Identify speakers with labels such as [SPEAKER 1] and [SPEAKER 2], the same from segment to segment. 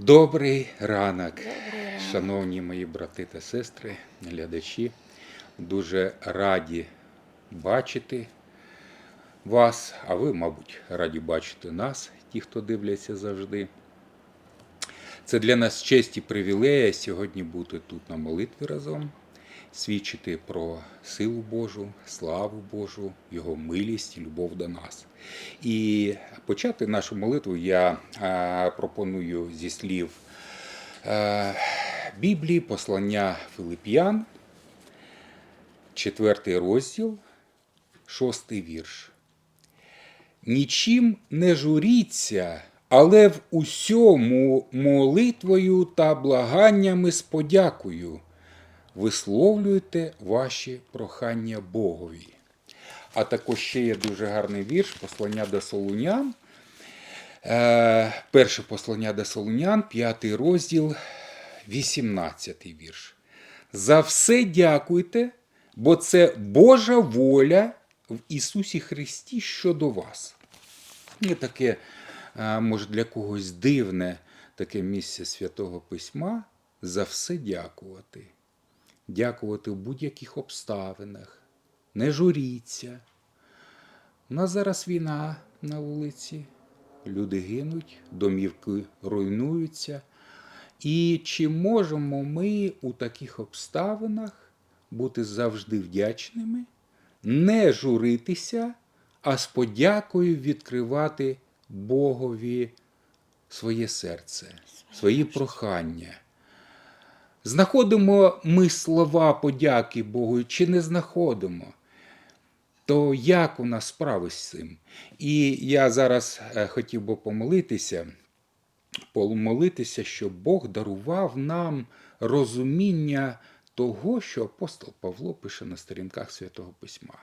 [SPEAKER 1] Добрий ранок,
[SPEAKER 2] Добрий ранок.
[SPEAKER 1] шановні мої брати та сестри, глядачі. Дуже раді бачити вас, а ви, мабуть, раді бачити нас, ті, хто дивляться завжди. Це для нас честь і привілея сьогодні бути тут на молитві разом, свідчити про силу Божу, славу Божу, Його милість і любов до нас. І почати нашу молитву я е, пропоную зі слів е, Біблії, послання Филип'ян, четвертий розділ, шостий вірш. Нічим не журіться, але в усьому молитвою та благаннями з подякою висловлюйте ваші прохання Богові. А також ще є дуже гарний вірш послання до Солунян. Е, перше послання до Солунян, п'ятий розділ, 18 вірш. За все дякуйте, бо це Божа воля в Ісусі Христі щодо вас. Є таке, е, може, для когось дивне таке місце Святого Письма за все дякувати. Дякувати в будь-яких обставинах. Не журіться. У нас зараз війна на вулиці, люди гинуть, домівки руйнуються. І чи можемо ми у таких обставинах бути завжди вдячними, не журитися, а з подякою відкривати Богові своє серце, свої прохання? Знаходимо ми слова подяки Богу чи не знаходимо? То як у нас справи з цим? І я зараз е, хотів би помолитися, помолитися, щоб Бог дарував нам розуміння того, що апостол Павло пише на сторінках Святого Письма.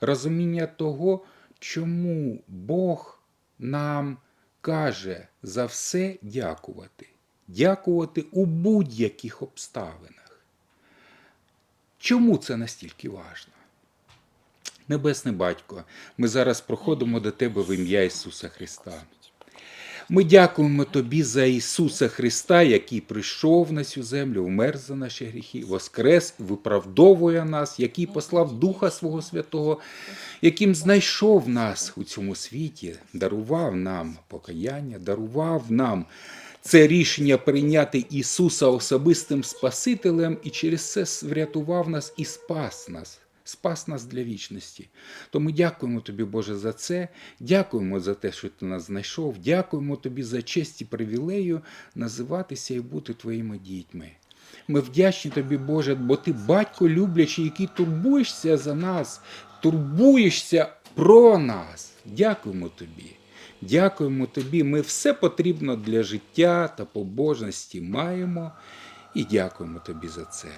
[SPEAKER 1] Розуміння того, чому Бог нам каже за все дякувати. Дякувати у будь-яких обставинах. Чому це настільки важливо? Небесний Батько, ми зараз проходимо до Тебе в ім'я Ісуса Христа. Ми дякуємо Тобі за Ісуса Христа, який прийшов на цю землю, вмер за наші гріхи, воскрес, виправдовує нас, який послав Духа Свого Святого, яким знайшов нас у цьому світі, дарував нам покаяння, дарував нам це рішення прийняти Ісуса особистим Спасителем і через це врятував нас і спас нас. Спас нас для вічності. Тому дякуємо тобі, Боже, за це. Дякуємо за те, що ти нас знайшов. Дякуємо тобі за честь і привілею називатися і бути твоїми дітьми. Ми вдячні тобі, Боже, бо ти батько люблячий, який турбуєшся за нас, турбуєшся про нас. Дякуємо тобі. Дякуємо тобі. Ми все потрібно для життя та побожності маємо і дякуємо тобі за це.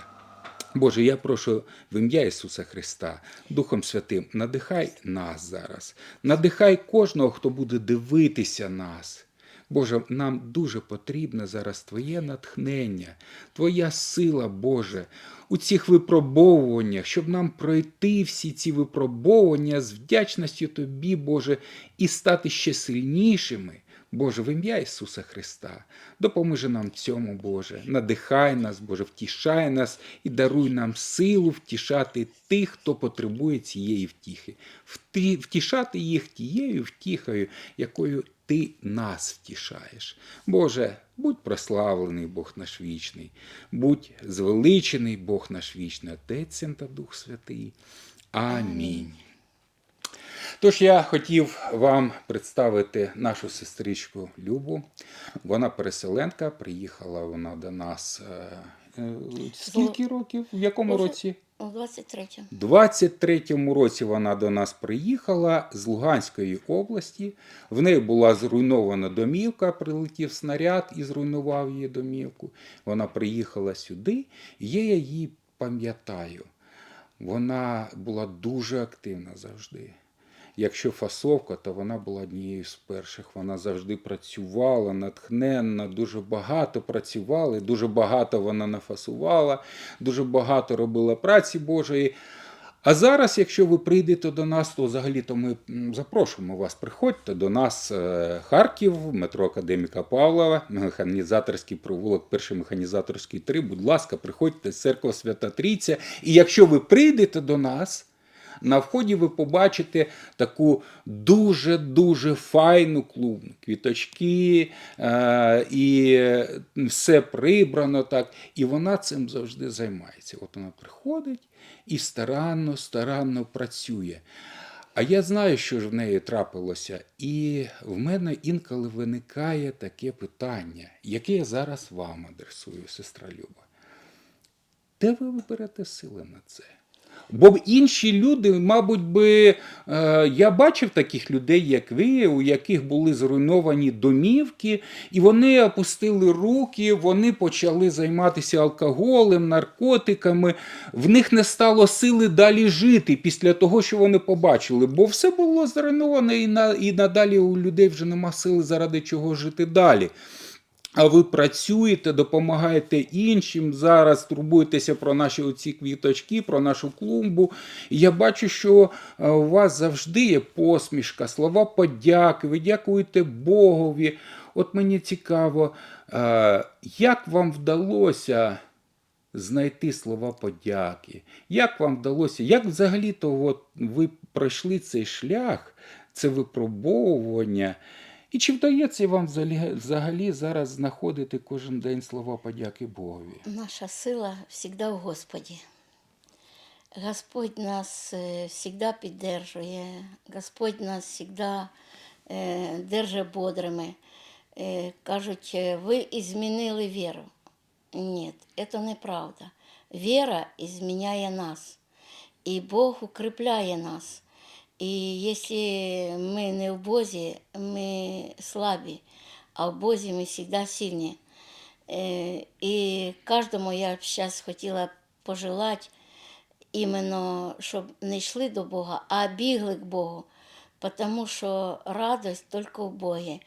[SPEAKER 1] Боже, я прошу в ім'я Ісуса Христа, Духом Святим, надихай нас зараз, надихай кожного, хто буде дивитися нас. Боже, нам дуже потрібне зараз Твоє натхнення, Твоя сила, Боже, у цих випробовуваннях, щоб нам пройти всі ці випробовування з вдячністю Тобі, Боже, і стати ще сильнішими. Боже, в ім'я Ісуса Христа, допоможи нам цьому, Боже, надихай нас, Боже, втішай нас і даруй нам силу втішати тих, хто потребує цієї втіхи, втішати їх тією втіхою, якою Ти нас втішаєш. Боже, будь прославлений Бог наш вічний, будь звеличений Бог наш вічний, Отець та Дух Святий. Амінь. Тож я хотів вам представити нашу сестричку Любу. Вона переселенка, приїхала вона до нас. е, е, Скільки років? В якому році?
[SPEAKER 2] У 23-му.
[SPEAKER 1] 23-му році вона до нас приїхала з Луганської області. В неї була зруйнована домівка, прилетів снаряд і зруйнував її домівку. Вона приїхала сюди, я її пам'ятаю. Вона була дуже активна завжди. Якщо фасовка, то вона була однією з перших. Вона завжди працювала натхненно, дуже багато працювала, дуже багато вона нафасувала, дуже багато робила праці Божої. А зараз, якщо ви прийдете до нас, то взагалі-то ми запрошуємо вас. Приходьте до нас е, Харків, метро Академіка Павлова, механізаторський провулок, перший механізаторський 3. Будь ласка, приходьте, з церква Свята Трійця. І якщо ви прийдете до нас, на вході ви побачите таку дуже-дуже файну клубну. Квіточки е, і все прибрано так. І вона цим завжди займається. От вона приходить і старанно, старанно працює. А я знаю, що ж в неї трапилося, і в мене інколи виникає таке питання, яке я зараз вам адресую, сестра Люба. Де ви берете сили на це? Бо інші люди, мабуть, би, е, я бачив таких людей, як ви, у яких були зруйновані домівки, і вони опустили руки, вони почали займатися алкоголем, наркотиками. В них не стало сили далі жити після того, що вони побачили. Бо все було зруйновано, і, і надалі у людей вже нема сили заради чого жити далі. А ви працюєте, допомагаєте іншим зараз, турбуєтеся про наші оці квіточки, про нашу клумбу. І я бачу, що е, у вас завжди є посмішка, слова подяки, ви дякуєте Богові. От мені цікаво, е, як вам вдалося знайти слова подяки? Як вам вдалося, як взагалі-то от ви пройшли цей шлях, це випробовування? І чи вдається вам взагалі, взагалі зараз знаходити кожен день слова подяки Богові?
[SPEAKER 2] Наша сила завжди в Господі. Господь нас завжди підтримує, Господь нас завжди е, держить бодрими. Е, Кажуть, ви змінили віру. Ні, це неправда. Віра зміняє нас, і Бог укріпляє нас. І якщо ми не в Бозі, ми слабі, а в Бозі ми завжди сильні. І кожному я б зараз хотіла пожелати, іменно, щоб не йшли до Бога, а бігли к Богу. Тому що радость тільки в Богі.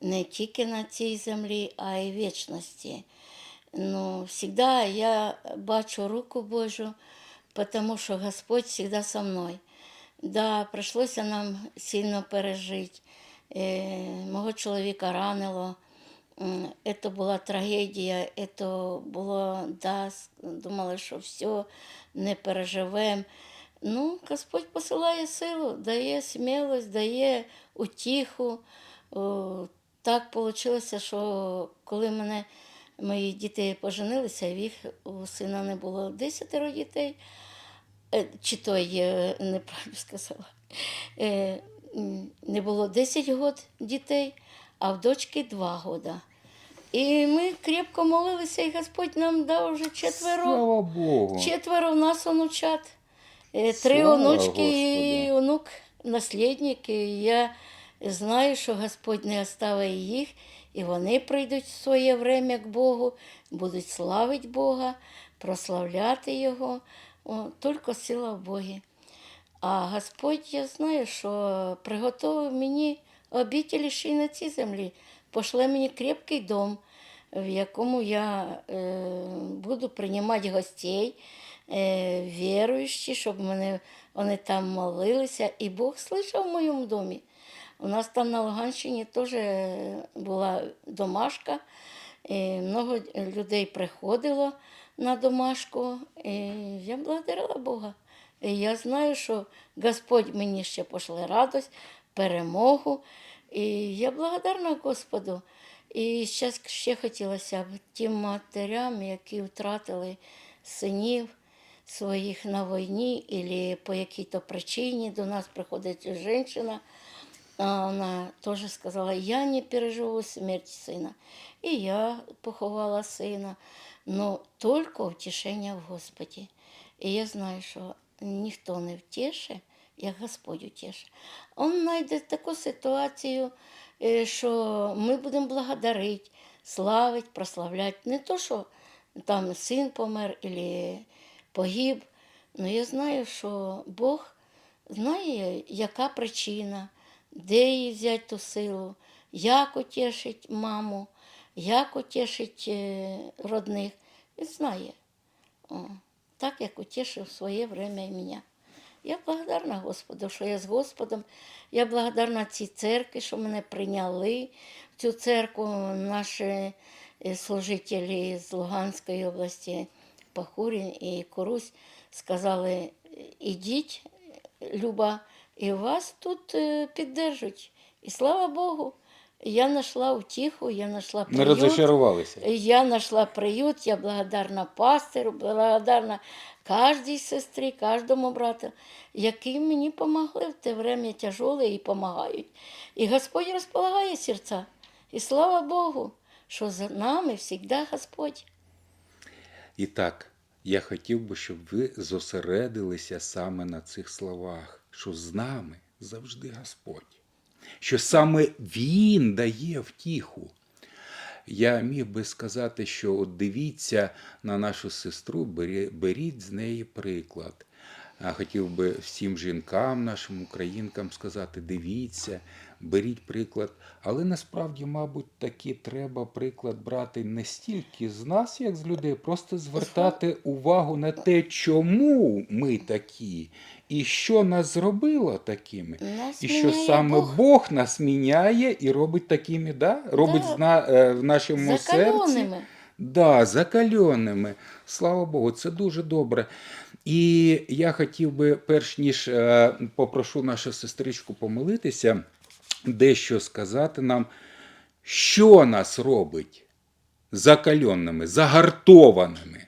[SPEAKER 2] Не тільки на цій землі, а й в вічності. Ну, завжди я бачу руку Божу, тому що Господь завжди со мною. Да, прийшлося нам сильно пережити. Е, мого чоловіка ранило. Це була трагедія, це було, да, думали, що все, не переживемо. Ну, Господь посилає силу, дає смілость, дає утіху. Так вийшло, що коли мене мої діти поженилися, їх у сина не було десятеро дітей. Е, Чи то є, неправильно сказала. Е, Не було 10 год дітей, а в дочки 2 года. І ми крепко молилися, і Господь нам дав вже четверо.
[SPEAKER 1] Слава Богу!
[SPEAKER 2] Четверо в нас онучат. Е, Три
[SPEAKER 1] Слава
[SPEAKER 2] онучки і онук, наслідник. І я знаю, що Господь не оставить їх, і вони прийдуть в своє время к Богу, будуть славити Бога, прославляти Його. О, тільки сила в Богі. А Господь, я знаю, що приготував мені обітелі ще й на цій землі. Пошле мені крепкий дом, в якому я е, буду приймати гостей, е, віруючі, щоб мене, вони там молилися. І Бог слышав в моєму домі. У нас там на Луганщині теж була домашка. І много людей приходило на домашку. І я благодарила Бога. І я знаю, що Господь мені ще пошле радость, перемогу. І я благодарна Господу. І зараз ще хотілося б тим матерям, які втратили синів своїх на війні, або по якій-то причині до нас приходить жінка. Вона теж сказала, я не переживу смерть сина. І я поховала сина, но тільки втішення в Господі. І я знаю, що ніхто не втішить, як Господь утішить. Он знайде таку ситуацію, що ми будемо благодарити, славити, прославляти. Не то, що там син помер або погиб, але я знаю, що Бог знає, яка причина, де їй взяти ту силу, як утішить маму, як утішить е, родних. Він знає. О, так як утішив в своє время і мене. Я благодарна Господу, що я з Господом. Я благодарна цій церкві, що мене прийняли в цю церкву. Наші е, служителі з Луганської області, Пахурін і Корусь, сказали: ідіть, Люба, і вас тут е, піддержуть. І слава Богу, я знайшла утіху, я знайшла
[SPEAKER 1] Не
[SPEAKER 2] приют.
[SPEAKER 1] розочарувалися.
[SPEAKER 2] Я нашла приют, я благодарна пастиру, благодарна кожній сестрі, кожному брату, які мені допомогли в те время тяжеле і допомагають. І Господь розполагає серця. І слава Богу, що за нами завжди Господь.
[SPEAKER 1] І так, я хотів би, щоб ви зосередилися саме на цих словах, що з нами завжди Господь, що саме Він дає втіху. Я міг би сказати, що от дивіться на нашу сестру, беріть з неї приклад. Хотів би всім жінкам, нашим українкам сказати: дивіться, беріть приклад. Але насправді, мабуть, таки треба приклад брати не стільки з нас, як з людей, просто звертати увагу на те, чому ми такі, і що нас зробило такими.
[SPEAKER 2] Нас
[SPEAKER 1] І що саме
[SPEAKER 2] Бог.
[SPEAKER 1] Бог. нас міняє і робить такими, да? робить
[SPEAKER 2] Да.
[SPEAKER 1] е, в нашому серці. Да, закальоними. Слава Богу, це дуже добре. І я хотів би, перш ніж е, попрошу нашу сестричку помолитися, дещо сказати нам, що нас робить закальонними, загартованими.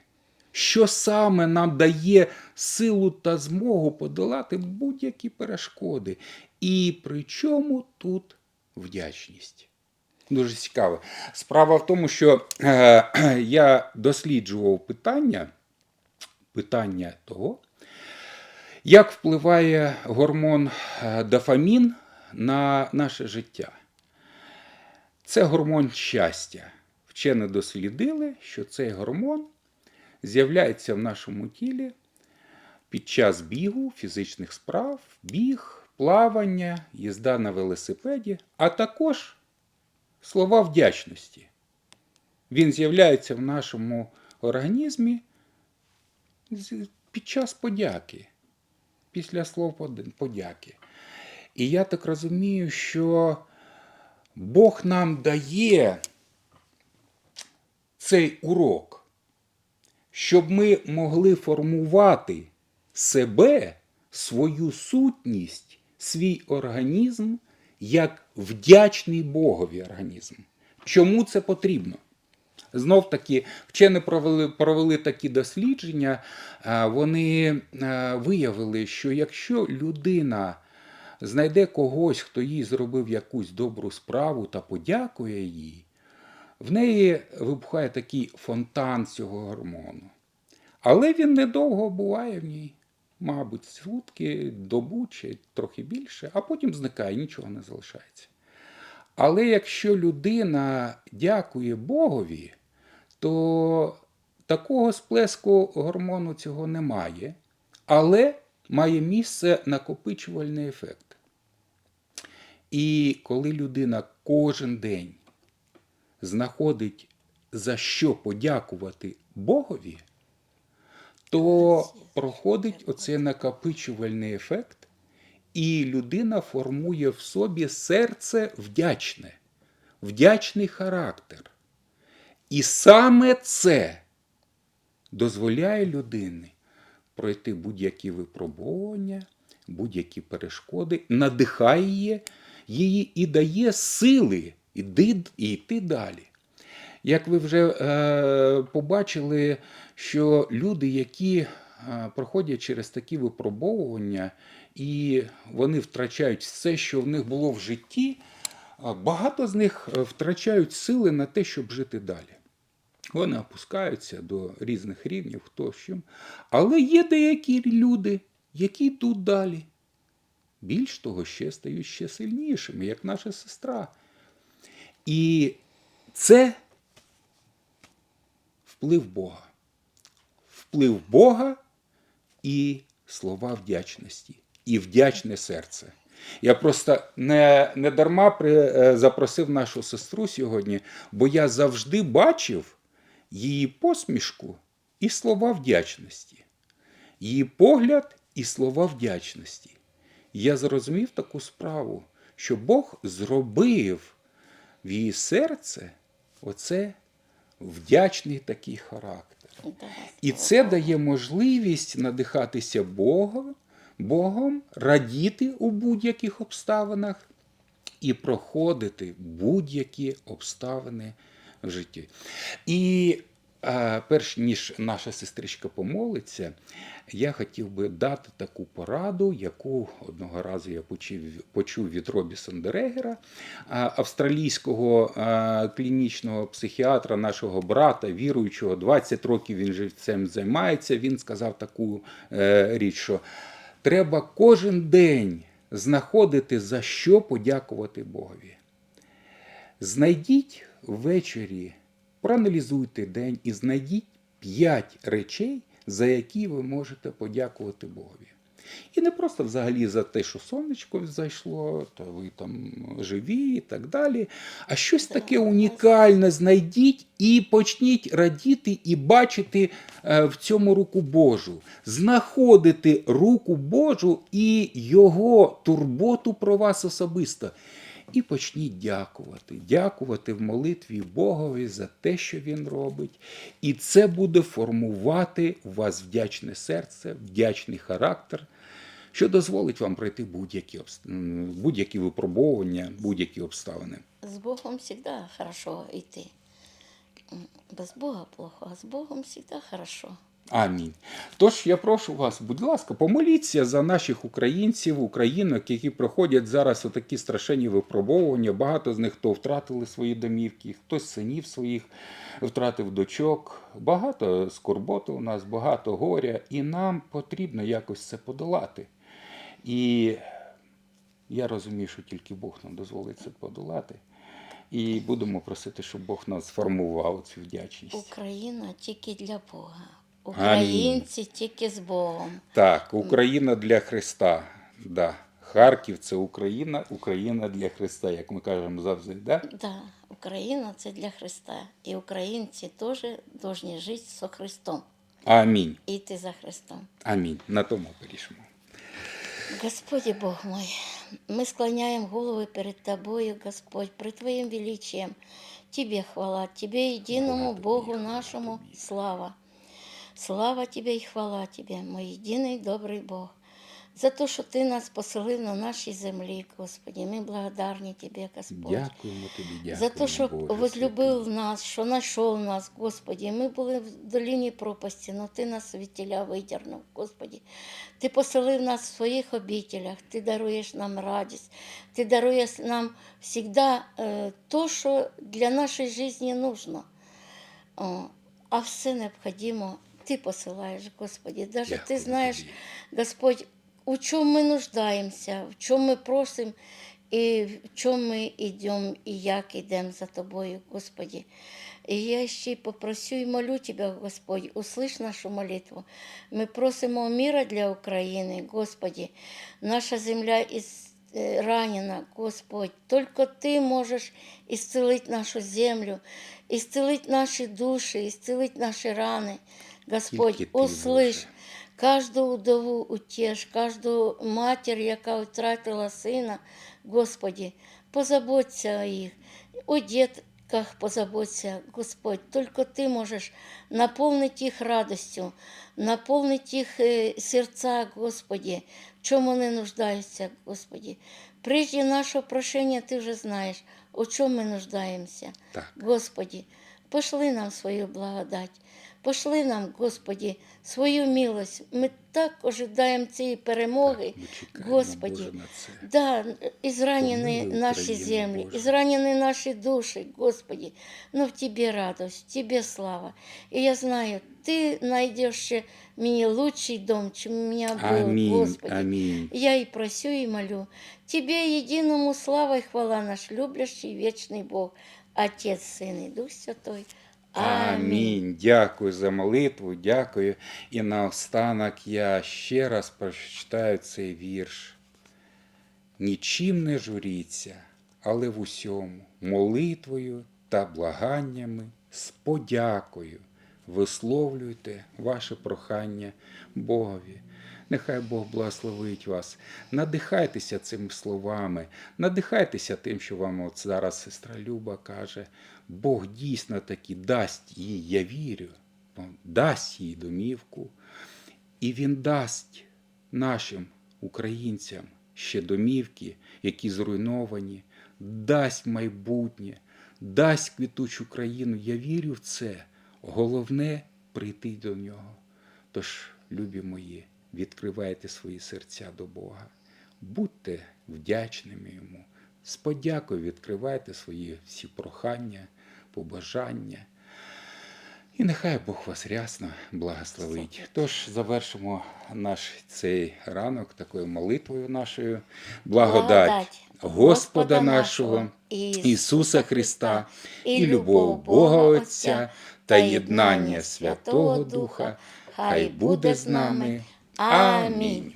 [SPEAKER 1] Що саме нам дає силу та змогу подолати будь-які перешкоди? І при чому тут вдячність? Дуже цікаво. Справа в тому, що е, я досліджував питання, питання того, як впливає гормон е, дофамін на наше життя. Це гормон щастя. Вчені дослідили, що цей гормон з'являється в нашому тілі під час бігу, фізичних справ, біг, плавання, їзда на велосипеді, а також слова вдячності. Він з'являється в нашому організмі під час подяки, після слов подяки. І я так розумію, що Бог нам дає цей урок, щоб ми могли формувати себе, свою сутність, свій організм як вдячний Богові організм. Чому це потрібно? Знов таки, вчені провели, провели такі дослідження, вони виявили, що якщо людина знайде когось, хто їй зробив якусь добру справу та подякує їй, в неї вибухає такий фонтан цього гормону. Але він недовго буває в ній, мабуть, сутки, добу чи трохи більше, а потім зникає, нічого не залишається. Але якщо людина дякує Богові, то такого сплеску гормону цього немає, але має місце накопичувальний ефект. І коли людина кожен день знаходить за що подякувати Богові, то проходить оцей накопичувальний ефект, і людина формує в собі серце вдячне, вдячний характер. І саме це дозволяє людині пройти будь-які випробування, будь-які перешкоди, надихає її, її і дає сили іди, і йти далі. Як ви вже е, побачили, що люди, які е, проходять через такі випробовування, і вони втрачають все, що в них було в житті, е, багато з них е, втрачають сили на те, щоб жити далі. Вони опускаються до різних рівнів, хто з чим. Але є деякі люди, які йдуть далі. Більш того, ще стають ще сильнішими, як наша сестра. І це вплив Бога. Вплив Бога і слова вдячності, і вдячне серце. Я просто не, не дарма при, е, запросив нашу сестру сьогодні, бо я завжди бачив її посмішку і слова вдячності, її погляд і слова вдячності. Я зрозумів таку справу, що Бог зробив в її серце оце вдячний такий характер. І це дає можливість надихатися Богом, Богом, радіти у будь-яких обставинах і проходити будь-які обставини в житті. І перш ніж наша сестричка помолиться, я хотів би дати таку пораду, яку одного разу я почув, від Робісон Дерегера, е, австралійського клінічного психіатра, нашого брата, віруючого, 20 років він же цим займається. Він сказав таку е, річ, що треба кожен день знаходити за що подякувати Богові. Знайдіть ввечері, проаналізуйте день і знайдіть п'ять речей, за які ви можете подякувати Богові. І не просто взагалі за те, що сонечко зайшло, то ви там живі і так далі. А щось таке унікальне знайдіть і почніть радіти і бачити е, в цьому руку Божу, знаходити руку Божу і Його турботу про вас особисто. І почніть дякувати, дякувати в молитві Богові за те, що Він робить. І це буде формувати у вас вдячне серце, вдячний характер, що дозволить вам пройти будь-які, будь-які випробовування, будь-які обставини.
[SPEAKER 2] С Богом всегда хорошо. М, Без Бога плохо, а с Богом всегда хорошо.
[SPEAKER 1] Амінь. Тож я прошу вас, будь ласка, помоліться за наших українців, українок, які проходять зараз отакі страшенні випробовування. Багато з них хто втратили свої домівки, хтось синів своїх втратив дочок. Багато скорботи у нас, багато горя, і нам потрібно якось це подолати. І я розумію, що тільки Бог нам дозволить це подолати. І будемо просити, щоб Бог нас сформував цю вдячність.
[SPEAKER 2] Україна тільки для Бога. Українці тільки з Богом.
[SPEAKER 1] Так, Україна для Христа. Да. Харків це Україна, Україна для Христа, як ми кажемо завжди. Да?
[SPEAKER 2] Да, Україна це для Христа. І українці теж повинні жити з Христом.
[SPEAKER 1] Амінь.
[SPEAKER 2] Іти за Христом.
[SPEAKER 1] Амінь. На тому перейшмо.
[SPEAKER 2] Господи Бог мой, мы склоняем головы перед Тобою, Господь, пред Твоим величием. Тебе хвала, Тебе, единому Богу нашему, слава. Слава Тебе и хвала Тебе, мой єдиний добрий Бог. За те, що Ти нас поселив на нашій землі, Господи, ми благодарні Тебе, Господь.
[SPEAKER 1] Дякуємо тобі, дякуємо.
[SPEAKER 2] За те, що
[SPEAKER 1] Боже
[SPEAKER 2] возлюбив
[SPEAKER 1] святий.
[SPEAKER 2] нас, що знайшов нас, Господі. Ми були в долині пропасті, але Ти нас від тіля витягнув, Господі. Ти поселив нас в своїх обітелях, Ти даруєш нам радість, Ти даруєш нам завжди е, то, що для нашої житті нужно. О, а все необхідно Ти посилаєш, Господі. Даже Ти знаєш,
[SPEAKER 1] тобі.
[SPEAKER 2] Господь, у чому ми нуждаємося, в чому ми просимо і в чому ми йдемо, і як йдемо за Тобою, Господі. І я ще й попросю і молю Тебе, Господь, услиш нашу молитву. Ми просимо міра для України, Господі. Наша земля із е, ранена, Господь. Тільки Ти можеш ісцелити нашу землю, ісцелити наші душі, ісцелити наші рани. Господь,
[SPEAKER 1] Тільки Ти,
[SPEAKER 2] услиш.
[SPEAKER 1] Боже.
[SPEAKER 2] Кожну удову утеш, кожну матір, яка втратила сина, Господі, позаботься о їх, о дітках позаботься, Господь. Тільки Ти можеш наповнити їх радістю, наповнити їх е, серця, Господі, в чому вони нуждаються, Господі. Прежде нашого прошення Ти вже знаєш, у чому ми нуждаємося.
[SPEAKER 1] Так.
[SPEAKER 2] Господі, пошли нам свою благодать, пошли нам, Господі, свою милость. Ми так ожидаємо цієї перемоги,
[SPEAKER 1] чекаємо,
[SPEAKER 2] Господі. Да, і зранені наші землі,
[SPEAKER 1] Боже.
[SPEAKER 2] і зранені наші душі, Господі. Ну в Тебе радость, в Тебе слава. І я знаю, Ти знайдеш ще мені лучший дом, чем у мене був,
[SPEAKER 1] Амінь.
[SPEAKER 2] Господи.
[SPEAKER 1] Амінь.
[SPEAKER 2] Я и просю, и молю. Тебе единому слава и хвала наш любящий вечный Бог, Отец, Сын и Дух Святой.
[SPEAKER 1] Амінь. Дякую за молитву, дякую. І наостанок я ще раз прочитаю цей вірш. Нічим не журіться, але в усьому молитвою та благаннями з подякою висловлюйте ваше прохання Богові. Нехай Бог благословить вас. Надихайтеся цими словами, надихайтеся тим, що вам от зараз сестра Люба каже. Бог дійсно таки дасть їй, я вірю, дасть їй домівку. І Він дасть нашим українцям ще домівки, які зруйновані, дасть майбутнє, дасть квітучу країну. Я вірю в це. Головне прийти до нього. Тож, любі мої, відкривайте свої серця до Бога, будьте вдячними йому. З подякою відкривайте свої всі прохання, побажання. І нехай Бог вас рясно благословить. Тож завершимо наш цей ранок такою молитвою нашою. Благодать Господа нашого Ісуса Христа і любов Бога Отця та єднання Святого Духа, хай буде з нами. Амінь.